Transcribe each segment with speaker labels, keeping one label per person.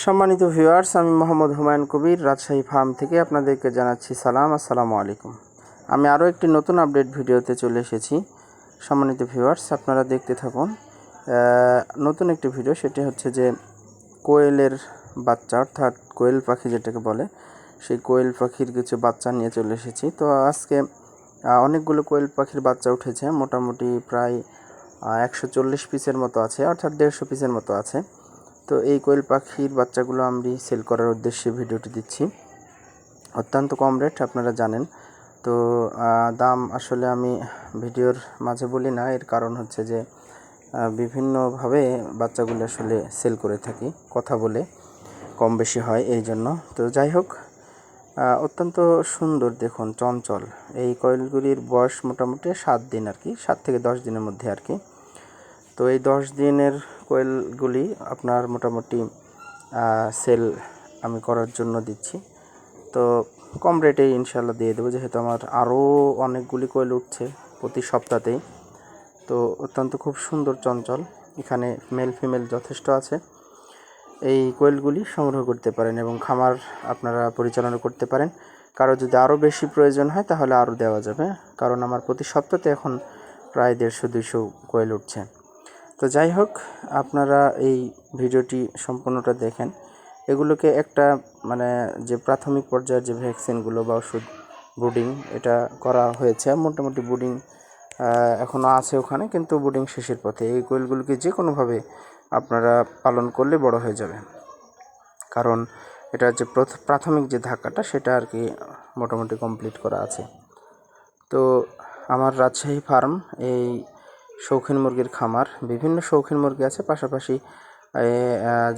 Speaker 1: সম্মানিত ভিউয়ার্স আমি মোহাম্মদ হুমায়ুন কবির, রাজশাহী ফার্ম থেকে আপনাদেরকে জানাচ্ছি সালাম, আসসালামু আলাইকুম। আমি আরও একটি নতুন আপডেট ভিডিওতে চলে এসেছি। সম্মানিত ভিউয়ার্স আপনারা দেখতে থাকুন। নতুন একটি ভিডিও সেটি হচ্ছে যে কোয়েলের বাচ্চা, অর্থাৎ কোয়েল পাখি যেটাকে বলে, সেই কোয়েল পাখির কিছু বাচ্চা নিয়ে চলে এসেছি। তো আজকে অনেকগুলো কোয়েল পাখির বাচ্চা উঠেছে, মোটামুটি প্রায় একশো চল্লিশ পিসের মতো আছে, অর্থাৎ দেড়শো পিসের মতো আছে। তো এই কোয়েল পাখির বাচ্চাগুলো আমি সেল করার উদ্দেশ্যে ভিডিওটি দিচ্ছি। অত্যন্ত কম রেট, আপনারা জানেন। তো দাম আসলে আমি ভিডিওর মাঝে বলি না, এর কারণ হচ্ছে যে বিভিন্নভাবে বাচ্চাগুলো আসলে সেল করে থাকি, কথা বলে কম বেশি হয় এই জন্য। তো যাই হোক অত্যন্ত সুন্দর দেখুন, চঞ্চল। এই কয়েলগুলির বয়স মোটামুটি সাত দিন আর কি, সাত থেকে দশ দিনের মধ্যে আর কি। তো এই দশ দিনের কোয়েলগুলি আপনার মোটামুটি সেল আমি করার জন্য দিচ্ছি। তো কম রেটে ইনশাল্লাহ দিয়ে দেবো, যেহেতু আমার আরও অনেকগুলি কোয়েল উঠছে প্রতি সপ্তাহতেই। তো অত্যন্ত খুব সুন্দর চঞ্চল, এখানে মেল ফিমেল যথেষ্ট আছে। এই কোয়েলগুলি সংগ্রহ করতে পারেন এবং খামার আপনারা পরিচালনা করতে পারেন। কারও যদি আরও বেশি প্রয়োজন হয় তাহলে আরও দেওয়া যাবে, কারণ আমার প্রতি সপ্তাহে এখন প্রায় দেড়শো, দুইশো কোয়েল উঠছে। তো যাই হোক, আপনারা এই ভিডিওটি সম্পূর্ণটা দেখেন। এগুলোকে একটা মানে যে প্রাথমিক পর্যায়ের যে ভ্যাকসিনগুলো বা ওষুধ ব্রুডিং, এটা করা হয়েছে। মোটামুটি ব্রুডিং এখনও আছে ওখানে, কিন্তু ব্রুডিং শেষের পথে। এই কোয়েলগুলোকে যে কোনোভাবে আপনারা পালন করলে বড় হয়ে যাবে। কারণ এটা যে প্রথ- প্রাথমিক যে ধাক্কাটা, সেটা আর কি মোটামুটি কমপ্লিট করা আছে। তো আমার রাজশাহী ফার্ম এই শৌখিন মুরগির খামার, বিভিন্ন শৌখিন মুরগি আছে, পাশাপাশি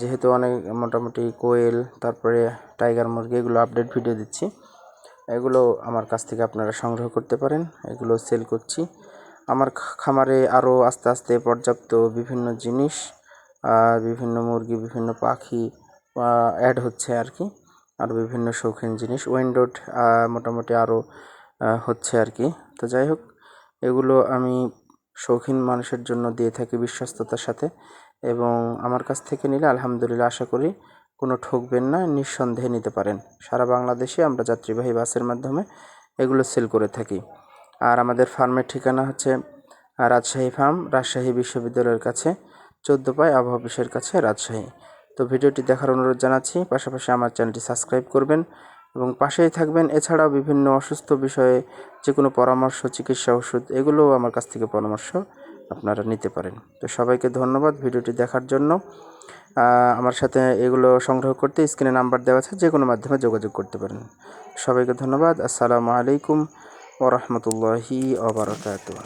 Speaker 1: যেহেতু অনেক মোটামুটি কোয়েল, তারপরে টাইগার মুরগি, এগুলো আপডেট ভিডিও দিচ্ছি। এগুলো আমার কাছ থেকে আপনারা সংগ্রহ করতে পারেন, এগুলো সেল করছি। আমার খামারে আরও আস্তে আস্তে পর্যাপ্ত বিভিন্ন জিনিস বিভিন্ন মুরগি, বিভিন্ন পাখি অ্যাড হচ্ছে আর কি। আর বিভিন্ন শৌখিন জিনিস উইন্ডোড মোটামুটি আরও হচ্ছে আর কি। তো যাই হোক, এগুলো আমি শৌখিন মানুষের জন্য দিয়ে থাকি বিশ্বস্ততার সাথে এবং আমার কাছ থেকে নিলে আলহামদুলিল্লাহ আশা করি কোনো ঠকবেন না, নিঃসন্দেহে নিতে পারেন। সারা বাংলাদেশে আমরা যাত্রীবাহী বাসের মাধ্যমে এগুলো সেল করে থাকি। আর আমাদের ফার্মের ঠিকানা হচ্ছে রাজশাহী ফার্ম, রাজশাহী বিশ্ববিদ্যালয়ের কাছে, চোদ্দ পায় আবহাওয়া অফিসের কাছে রাজশাহী। তো ভিডিওটি দেখার অনুরোধ জানাচ্ছি, পাশাপাশি আমার চ্যানেলটি সাবস্ক্রাইব করবেন। এবং পাশেই থাকবেন এছাড়াও বিভিন্ন অসুস্থ বিষয়ে যে কোনো পরামর্শ, চিকিৎসা ওষুধ, এগুলোও আমার কাছ থেকে পরামর্শ আপনারা নিতে পারেন। তো সবাইকে ধন্যবাদ ভিডিওটি দেখার জন্য। আমার সাথে এগুলো সংগ্রহ করতে স্ক্রিনে নাম্বার দেওয়া আছে যে কোনো মাধ্যমে যোগাযোগ করতে পারেন। সবাইকে ধন্যবাদ। আসসালামু আলাইকুম ওরহমতুল্লাহি ওবরাকাতুহ